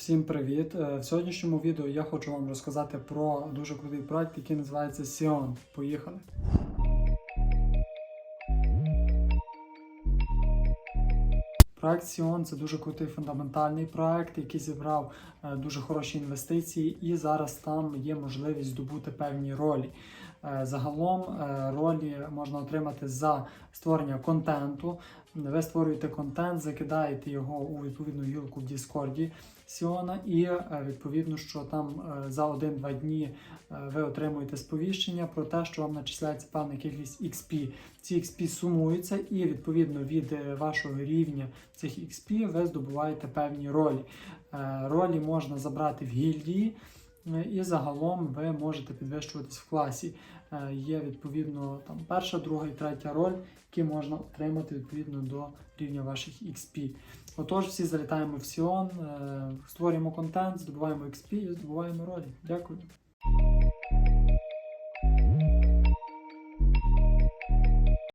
Всім привіт! Е, В сьогоднішньому відео я хочу вам розказати про дуже крутий проект, який називається Sion. Поїхали! Проект Sion це дуже крутий фундаментальний проект, який зібрав е, дуже хороші інвестиції, і зараз там є можливість здобути певні ролі. Е, Загалом е, ролі можна отримати за створення контенту. Ви створюєте контент, закидаєте його у відповідну гілку в Діскорді Сіона, і відповідно, що там за 1-2 дні ви отримуєте сповіщення про те, що вам начисляється певна кількість XP. Ці XP сумуються, і відповідно від вашого рівня цих XP ви здобуваєте певні ролі. Е, Ролі можна забрати в гільдії. е, І загалом ви можете підвищуватись в класі. Е, Є відповідно там перша, друга і третя роль, які можна отримати відповідно до рівня ваших XP. Отож, всі залітаємо в Сіон, створюємо контент, здобуваємо XP і здобуваємо ролі. Дякую.